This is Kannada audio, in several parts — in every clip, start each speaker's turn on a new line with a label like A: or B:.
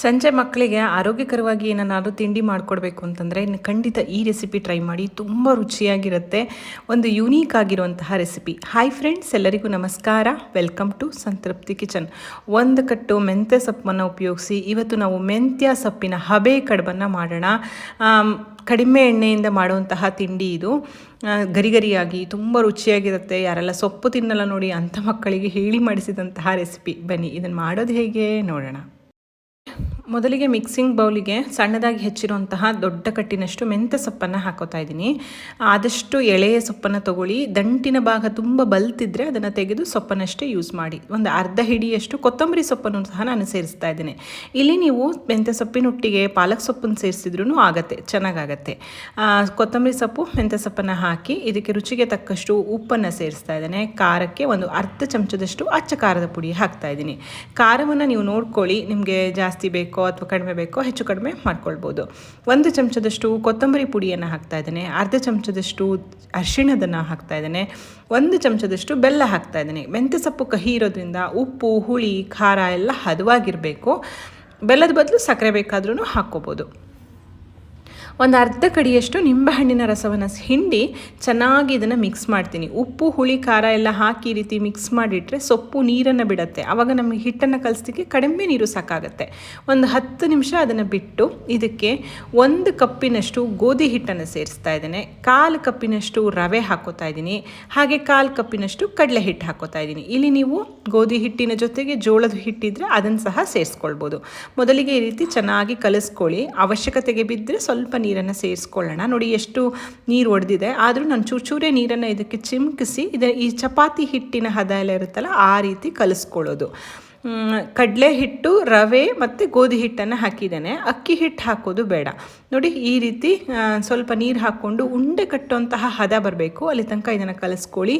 A: ಸಂಜೆ ಮಕ್ಕಳಿಗೆ ಆರೋಗ್ಯಕರವಾಗಿ ಏನನ್ನಾದರೂ ತಿಂಡಿ ಮಾಡಿಕೊಡ್ಬೇಕು ಅಂತಂದರೆ ಖಂಡಿತ ಈ ರೆಸಿಪಿ ಟ್ರೈ ಮಾಡಿ ತುಂಬ ರುಚಿಯಾಗಿರುತ್ತೆ. ಒಂದು ಯುನೀಕ್ ಆಗಿರುವಂತಹ ರೆಸಿಪಿ ಹಾಯ್ ಫ್ರೆಂಡ್ಸ್ ಎಲ್ಲರಿಗೂ ನಮಸ್ಕಾರ. ವೆಲ್ಕಮ್ ಟು ಸಂತೃಪ್ತಿ ಕಿಚನ್ ಒಂದು ಕಟ್ಟು ಮೆಂತ್ಯ ಸೊಪ್ಪನ್ನು ಉಪಯೋಗಿಸಿ, ಇವತ್ತು ನಾವು ಮೆಂತ್ಯ ಸೊಪ್ಪಿನ ಹಬೆ ಕಡುಬನ್ನು ಮಾಡೋಣ. ಕಡಿಮೆ ಎಣ್ಣೆಯಿಂದ ಮಾಡುವಂತಹ ತಿಂಡಿ ಇದು. ಗರಿಗರಿಯಾಗಿ ಗರಿ ಗರಿಯಾಗಿ ತುಂಬ ರುಚಿಯಾಗಿರುತ್ತೆ. ಯಾರೆಲ್ಲ ಸೊಪ್ಪು ತಿನ್ನಲ್ಲ ನೋಡಿ ಅಂಥ ಮಕ್ಕಳಿಗೆ ಹೇಳಿ ಮಾಡಿಸಿದಂತಹ ರೆಸಿಪಿ ಬನ್ನಿ ಇದನ್ನು ಮಾಡೋದು ಹೇಗೆ? ನೋಡೋಣ. ಮೊದಲಿಗೆ ಮಿಕ್ಸಿಂಗ್ ಬೌಲಿಗೆ ಸಣ್ಣದಾಗಿ ಹೆಚ್ಚಿರುವಂತಹ ದೊಡ್ಡ ಕಟ್ಟಿನಷ್ಟು ಮೆಂತ್ಯ ಸೊಪ್ಪನ್ನು ಹಾಕೋತಾ ಇದ್ದೀನಿ. ಆದಷ್ಟು ಎಳೆಯ ಸೊಪ್ಪನ್ನು ತಗೊಳ್ಳಿ. ದಂಟಿನ ಭಾಗ ತುಂಬ ಬಲ್ತಿದ್ರೆ ಅದನ್ನು ತೆಗೆದು ಸೊಪ್ಪನ್ನಷ್ಟೇ ಯೂಸ್ ಮಾಡಿ. ಒಂದು ಅರ್ಧ ಹಿಡಿಯಷ್ಟು ಕೊತ್ತಂಬರಿ ಸೊಪ್ಪನ್ನು ಸಹ ನಾನು ಸೇರಿಸ್ತಾ ಇದ್ದೀನಿ. ಇಲ್ಲಿ ನೀವು ಮೆಂತ್ಯ ಸೊಪ್ಪಿನೊಟ್ಟಿಗೆ ಪಾಲಕ್ ಸೊಪ್ಪನ್ನು ಸೇರಿಸಿದ್ರೂ ಆಗತ್ತೆ, ಚೆನ್ನಾಗಾಗತ್ತೆ. ಕೊತ್ತಂಬರಿ ಸೊಪ್ಪು, ಮೆಂತ್ಯ ಸೊಪ್ಪನ್ನು ಹಾಕಿ ಇದಕ್ಕೆ ರುಚಿಗೆ ತಕ್ಕಷ್ಟು ಉಪ್ಪನ್ನು ಸೇರಿಸ್ತಾ ಇದ್ದೇನೆ. ಖಾರಕ್ಕೆ ಒಂದು ಅರ್ಧ ಚಮಚದಷ್ಟು ಅಚ್ಚ ಖಾರದ ಪುಡಿ ಹಾಕ್ತಾ ಇದ್ದೀನಿ. ಖಾರವನ್ನು ನೀವು ನೋಡ್ಕೊಳ್ಳಿ, ನಿಮಗೆ ಜಾಸ್ತಿ ಬೇಕೋ ಅಥವಾ ಕಡಿಮೆ ಬೇಕೋ ಹೆಚ್ಚು ಕಡಿಮೆ ಮಾಡ್ಕೊಳ್ಬೋದು. ಒಂದು ಚಮಚದಷ್ಟು ಕೊತ್ತಂಬರಿ ಪುಡಿಯನ್ನು ಹಾಕ್ತಾ ಇದ್ದೇನೆ. ಅರ್ಧ ಚಮಚದಷ್ಟು ಅರಿಶಿಣದನ್ನು ಹಾಕ್ತಾ ಇದ್ದೇನೆ. ಒಂದು ಚಮಚದಷ್ಟು ಬೆಲ್ಲ ಹಾಕ್ತಾ ಇದ್ದೇನೆ. ಮೆಂತ್ಯ ಸೊಪ್ಪು ಕಹಿ ಇರೋದ್ರಿಂದ ಉಪ್ಪು, ಹುಳಿ, ಖಾರ ಎಲ್ಲ ಹದವಾಗಿರಬೇಕು. ಬೆಲ್ಲದ ಬದಲು ಸಕ್ಕರೆ ಬೇಕಾದ್ರೂ ಹಾಕ್ಕೋಬೋದು. ಒಂದು ಅರ್ಧ ಕಡಿಯಷ್ಟು ನಿಂಬೆಹಣ್ಣಿನ ರಸವನ್ನು ಹಿಂಡಿ ಚೆನ್ನಾಗಿ ಇದನ್ನು ಮಿಕ್ಸ್ ಮಾಡ್ತೀನಿ. ಉಪ್ಪು, ಹುಳಿ, ಖಾರ ಎಲ್ಲ ಹಾಕಿ ಈ ರೀತಿ ಮಿಕ್ಸ್ ಮಾಡಿಟ್ರೆ ಸೊಪ್ಪು, ನೀರನ್ನು ಬಿಡುತ್ತೆ. ಆವಾಗ ನಮಗೆ ಹಿಟ್ಟನ್ನು ಕಲಿಸ್ಲಿಕ್ಕೆ ಕಡಿಮೆ ನೀರು ಸಾಕಾಗುತ್ತೆ. ಒಂದು ಹತ್ತು ನಿಮಿಷ ಅದನ್ನು ಬಿಟ್ಟು ಇದಕ್ಕೆ ಒಂದು ಕಪ್ಪಿನಷ್ಟು ಗೋಧಿ ಹಿಟ್ಟನ್ನು ಸೇರಿಸ್ತಾ ಇದ್ದೇನೆ. ಕಾಲು ಕಪ್ಪಿನಷ್ಟು ರವೆ ಹಾಕೋತಾ ಇದ್ದೀನಿ. ಹಾಗೆ ಕಾಲು ಕಪ್ಪಿನಷ್ಟು ಕಡಲೆ ಹಿಟ್ಟು ಹಾಕೋತಾ ಇದ್ದೀನಿ. ಇಲ್ಲಿ ನೀವು ಗೋಧಿ ಹಿಟ್ಟಿನ ಜೊತೆಗೆ ಜೋಳದ ಹಿಟ್ಟಿದ್ರೆ ಅದನ್ನು ಸಹ ಸೇರಿಸ್ಕೊಳ್ಬೋದು. ಮೊದಲಿಗೆ ಈ ರೀತಿ ಚೆನ್ನಾಗಿ ಕಲಿಸ್ಕೊಳ್ಳಿ. ಅವಶ್ಯಕತೆಗೆ ಬಿದ್ದರೆ ಸ್ವಲ್ಪ ನೀರನ್ನು ಸೇರಿಸ್ಕೊಳ್ಳೋಣ. ನೋಡಿ ಎಷ್ಟು ನೀರು ಒಡೆದಿದೆ. ಆದರೂ ನಾನು ಚೂರು ಚೂರೇ ನೀರನ್ನು ಇದಕ್ಕೆ ಚಿಮ್ಕಿಸಿ ಇದ. ಈ ಚಪಾತಿ ಹಿಟ್ಟಿನ ಹದ ಎಲ್ಲ ಇರುತ್ತಲ್ಲ, ಆ ರೀತಿ ಕಲಿಸ್ಕೊಳ್ಳೋದು. ಕಡಲೆ ಹಿಟ್ಟು, ರವೆ ಮತ್ತು ಗೋಧಿ ಹಿಟ್ಟನ್ನು ಹಾಕಿದ್ದೇನೆ. ಅಕ್ಕಿ ಹಿಟ್ಟು ಹಾಕೋದು ಬೇಡ. ನೋಡಿ ಈ ರೀತಿ ಸ್ವಲ್ಪ ನೀರು ಹಾಕ್ಕೊಂಡು ಉಂಡೆ ಕಟ್ಟುವಂತಹ ಹದ ಬರಬೇಕು. ಅಲ್ಲಿ ತನಕ ಇದನ್ನು ಕಲಿಸ್ಕೊಳ್ಳಿ.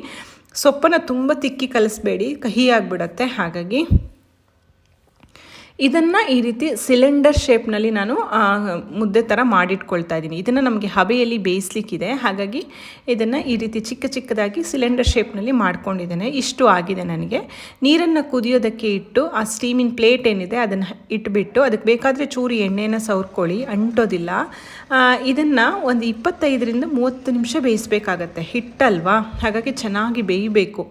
A: ಸೊಪ್ಪನ್ನು ತುಂಬ ತಿಕ್ಕಿ ಕಲಿಸ್ಬೇಡಿ. ಕಹಿ ಆಗಿಬಿಡತ್ತೆ ಹಾಗಾಗಿ ಇದನ್ನು ಈ ರೀತಿ ಸಿಲಿಂಡರ್ ಶೇಪ್ನಲ್ಲಿ ನಾನು ಮುದ್ದೆ ಥರ ಮಾಡಿಟ್ಕೊಳ್ತಾ ಇದ್ದೀನಿ. ಇದನ್ನು ನಮಗೆ ಹಬೆಯಲ್ಲಿ ಬೇಯಿಸ್ಲಿಕ್ಕಿದೆ. ಹಾಗಾಗಿ ಇದನ್ನು ಈ ರೀತಿ ಚಿಕ್ಕ ಚಿಕ್ಕದಾಗಿ ಸಿಲಿಂಡರ್ ಶೇಪ್ನಲ್ಲಿ ಮಾಡ್ಕೊಂಡಿದ್ದೇನೆ. ಇಷ್ಟು ಆಗಿದೆ ನನಗೆ. ನೀರನ್ನು ಕುದಿಯೋದಕ್ಕೆ ಇಟ್ಟು, ಆ ಸ್ಟೀಮಿನ ಪ್ಲೇಟ್ ಏನಿದೆ ಅದನ್ನು ಇಟ್ಬಿಟ್ಟು, ಅದಕ್ಕೆ ಬೇಕಾದರೆ ಚೂರು ಎಣ್ಣೆನ ಸವರ್ಕೊಳ್ಳಿ, ಅಂಟೋದಿಲ್ಲ. ಇದನ್ನು ಒಂದು ಇಪ್ಪತ್ತೈದರಿಂದ ಮೂವತ್ತು ನಿಮಿಷ ಬೇಯಿಸಬೇಕಾಗತ್ತೆ. ಹಿಟ್ಟಲ್ವಾ? ಹಾಗಾಗಿ ಚೆನ್ನಾಗಿ ಬೇಯಬೇಕು.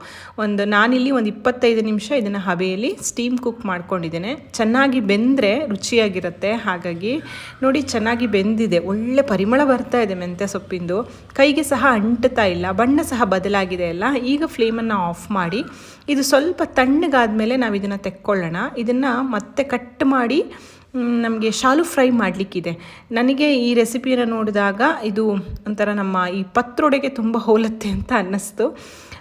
A: ಒಂದು ನಾನಿಲ್ಲಿ ಒಂದು ಇಪ್ಪತ್ತೈದು ನಿಮಿಷ ಇದನ್ನು ಹಬೆಯಲ್ಲಿ ಸ್ಟೀಮ್ ಕುಕ್ ಮಾಡ್ಕೊಂಡಿದ್ದೇನೆ. ಚೆನ್ನಾಗಿ ಬೆಂದರೆ ರುಚಿಯಾಗಿರುತ್ತೆ. ಹಾಗಾಗಿ ನೋಡಿ ಚೆನ್ನಾಗಿ ಬೆಂದಿದೆ. ಒಳ್ಳೆ ಪರಿಮಳ ಬರ್ತಾ ಇದೆ ಮೆಂತ್ಯ ಸೊಪ್ಪಿಂದು. ಕೈಗೆ ಸಹ ಅಂಟುತ್ತಾ ಇಲ್ಲ. ಬಣ್ಣ ಸಹ ಬದಲಾಗಿದೆ ಅಲ್ಲ. ಈಗ ಫ್ಲೇಮನ್ನು ಆಫ್ ಮಾಡಿ ಇದು ಸ್ವಲ್ಪ ತಣ್ಣಗಾದ್ಮೇಲೆ ನಾವು ಇದನ್ನು ತೆಕ್ಕೊಳ್ಳೋಣ. ಇದನ್ನು ಮತ್ತೆ ಕಟ್ ಮಾಡಿ ನಮಗೆ ಶಾಲು ಫ್ರೈ ಮಾಡಲಿಕ್ಕಿದೆ. ನನಗೆ ಈ ರೆಸಿಪಿಯನ್ನು ನೋಡಿದಾಗ ಇದು ಒಂಥರ ನಮ್ಮ ಈ ಪತ್ರೊಡೆಗೆ ತುಂಬ ಹೋಲುತ್ತೆ ಅಂತ ಅನ್ನಿಸ್ತು.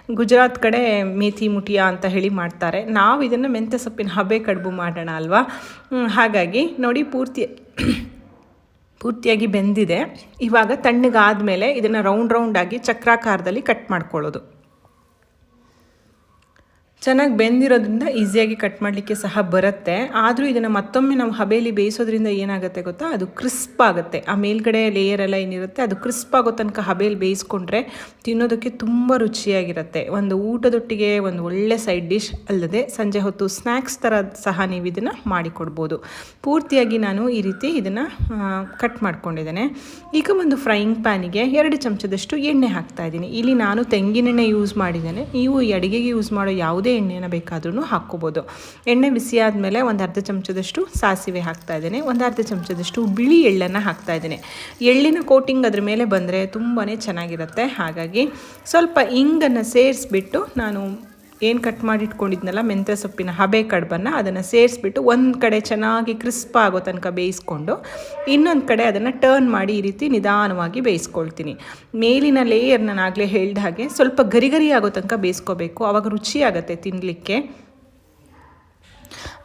A: ಗುಜರಾತ್ ಕಡೆ ಮೇಥಿ ಮುಟಿಯಾ ಅಂತ ಹೇಳಿ ಮಾಡ್ತಾರೆ. ನಾವು ಇದನ್ನು ಮೆಂತ್ಯ ಸೊಪ್ಪಿನ ಹಬೆ ಕಡುಬು ಮಾಡೋಣ ಅಲ್ವಾ? ಹಾಗಾಗಿ ನೋಡಿ ಪೂರ್ತಿ ಪೂರ್ತಿಯಾಗಿ ಬೆಂದಿದೆ. ಇವಾಗ ತಣ್ಣಗಾದ ಮೇಲೆ ಇದನ್ನು ರೌಂಡ್ ರೌಂಡಾಗಿ ಚಕ್ರಾಕಾರದಲ್ಲಿ ಕಟ್ ಮಾಡ್ಕೊಳ್ಳೋದು. ಚೆನ್ನಾಗಿ ಬೆಂದಿರೋದ್ರಿಂದ ಈಸಿಯಾಗಿ ಕಟ್ ಮಾಡಲಿಕ್ಕೆ ಸಹ ಬರುತ್ತೆ. ಆದರೂ ಇದನ್ನು ಮತ್ತೊಮ್ಮೆ ನಾವು ಹಬೇಲಿ ಬೇಯಿಸೋದ್ರಿಂದ ಏನಾಗುತ್ತೆ ಗೊತ್ತಾ? ಅದು ಕ್ರಿಸ್ಪ್ ಆಗುತ್ತೆ. ಆ ಮೇಲ್ಗಡೆ ಲೇಯರ್ ಎಲ್ಲ ಏನಿರುತ್ತೆ, ಅದು ಕ್ರಿಸ್ಪ್ ಆಗೋ ತನಕ ಹಬೆಯಲ್ಲಿ ಬೇಯಿಸ್ಕೊಂಡ್ರೆ ತಿನ್ನೋದಕ್ಕೆ ತುಂಬ ರುಚಿಯಾಗಿರುತ್ತೆ. ಒಂದು ಊಟದೊಟ್ಟಿಗೆ ಒಂದು ಒಳ್ಳೆ ಸೈಡ್ ಡಿಶ್ ಅಲ್ಲದೆ ಸಂಜೆ ಹೊತ್ತು ಸ್ನ್ಯಾಕ್ಸ್ ಥರ ಸಹ ನೀವು ಇದನ್ನು ಮಾಡಿಕೊಡ್ಬೋದು. ಪೂರ್ತಿಯಾಗಿ ನಾನು ಈ ರೀತಿ ಇದನ್ನು ಕಟ್ ಮಾಡ್ಕೊಂಡಿದ್ದೇನೆ. ಈಗ ಒಂದು ಫ್ರೈಯಿಂಗ್ ಪ್ಯಾನಿಗೆ ಎರಡು ಚಮಚದಷ್ಟು ಎಣ್ಣೆ ಹಾಕ್ತಾ ಇದ್ದೀನಿ. ಇಲ್ಲಿ ನಾನು ತೆಂಗಿನೆಣ್ಣೆ ಯೂಸ್ ಮಾಡಿದ್ದೇನೆ. ನೀವು ಈ ಅಡುಗೆಗೆ ಯೂಸ್ ಮಾಡೋ ಯಾವುದೇ ಎಣ್ಣೆನ ಬೇಕಾದ್ರೂ ಹಾಕ್ಕೋಬೋದು. ಎಣ್ಣೆ ಬಿಸಿ ಆದಮೇಲೆ ಒಂದು ಅರ್ಧ ಚಮಚದಷ್ಟು ಸಾಸಿವೆ ಹಾಕ್ತಾ ಇದ್ದೇನೆ. ಒಂದು ಅರ್ಧ ಚಮಚದಷ್ಟು ಬಿಳಿ ಎಳ್ಳನ್ನು ಹಾಕ್ತಾ ಇದ್ದೇನೆ. ಎಳ್ಳಿನ ಕೋಟಿಂಗ್ ಅದ್ರ ಮೇಲೆ ಬಂದರೆ ತುಂಬಾ ಚೆನ್ನಾಗಿರುತ್ತೆ. ಹಾಗಾಗಿ ಸ್ವಲ್ಪ ಇಂಗನ್ನು ಸೇರಿಸ್ಬಿಟ್ಟು ನಾನು ಏನು ಕಟ್ ಮಾಡಿ ಇಟ್ಕೊಂಡಿದ್ನಲ್ಲ ಮೆಂತ್ಯ ಸೊಪ್ಪಿನ ಹಬೆ ಕಡ್ಬನ್ನು ಅದನ್ನು ಸೇರಿಸ್ಬಿಟ್ಟು ಒಂದು ಕಡೆ ಚೆನ್ನಾಗಿ ಕ್ರಿಸ್ಪ್ ಆಗೋ ತನಕ ಬೇಯಿಸ್ಕೊಂಡು ಇನ್ನೊಂದು ಕಡೆ ಅದನ್ನು ಟರ್ನ್ ಮಾಡಿ ಈ ರೀತಿ ನಿಧಾನವಾಗಿ ಬೇಯಿಸ್ಕೊಳ್ತೀನಿ. ಮೇಲಿನ ಲೇಯರ್ ನಾನು ಆಗಲೇ ಹೇಳಿದ ಹಾಗೆ ಸ್ವಲ್ಪ ಗರಿಗರಿ ಗರಿ ಆಗೋ ತನಕ ಬೇಯಿಸ್ಕೋಬೇಕು. ಆವಾಗ ರುಚಿಯಾಗತ್ತೆ ತಿನ್ನಲಿಕ್ಕೆ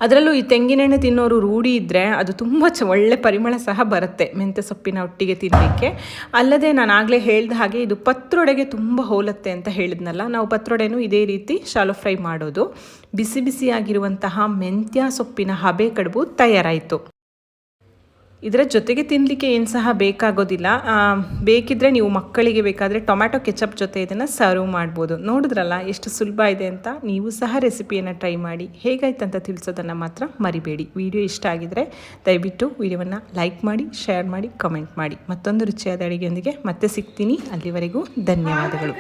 A: ಅದರಲ್ಲೂ ಈ ತೆಂಗಿನೆಣ್ಣೆ ತಿನ್ನೋರು ರೂಢಿ ಇದ್ದರೆ ಅದು ತುಂಬ ಚ ಒಳ್ಳೆ ಪರಿಮಳ ಸಹ ಬರುತ್ತೆ ಮೆಂತ್ಯ ಸೊಪ್ಪಿನ ಒಟ್ಟಿಗೆ ತಿನ್ನಲಿಕ್ಕೆ ಅಲ್ಲದೆ ನಾನು ಆಗಲೇ ಹೇಳ್ದ ಹಾಗೆ ಇದು ಪತ್ರೊಡೆಗೆ ತುಂಬ ಹೋಲುತ್ತೆ ಅಂತ ಹೇಳಿದ್ನಲ್ಲ, ನಾವು ಪತ್ರೊಡೆನೂ ಇದೇ ರೀತಿ ಶಾಲೋ ಫ್ರೈ ಮಾಡೋದು. ಬಿಸಿ ಬಿಸಿಯಾಗಿರುವಂತಹ ಮೆಂತ್ಯ ಸೊಪ್ಪಿನ ಹಬೆ ಕಡುಬು ತಯಾರಾಯಿತು. ಇದರ ಜೊತೆಗೆ ತಿನ್ನಲಿಕ್ಕೆ ಏನು ಸಹ ಬೇಕಾಗೋದಿಲ್ಲ. ಬೇಕಿದ್ರೆ ನೀವು ಮಕ್ಕಳಿಗೆ ಬೇಕಾದರೆ ಟೊಮ್ಯಾಟೊ ಕೆಚಪ್ ಜೊತೆ ಇದನ್ನು ಸರ್ವ್ ಮಾಡ್ಬೋದು. ನೋಡಿದ್ರಲ್ಲ ಎಷ್ಟು ಸುಲಭ ಇದೆ ಅಂತ? ನೀವು ಸಹ ರೆಸಿಪಿಯನ್ನು ಟ್ರೈ ಮಾಡಿ. ಹೇಗಾಯ್ತು ಅಂತ ತಿಳಿಸೋದನ್ನು ಮಾತ್ರ ಮರಿಬೇಡಿ. ವಿಡಿಯೋ ಇಷ್ಟ ಆಗಿದರೆ ದಯವಿಟ್ಟು ವಿಡಿಯೋವನ್ನು ಲೈಕ್ ಮಾಡಿ, ಶೇರ್ ಮಾಡಿ, ಕಮೆಂಟ್ ಮಾಡಿ. ಮತ್ತೊಂದು ರುಚಿಯಾದ ಅಡುಗೆಯೊಂದಿಗೆ ಮತ್ತೆ ಸಿಗ್ತೀನಿ. ಅಲ್ಲಿವರೆಗೂ ಧನ್ಯವಾದಗಳು.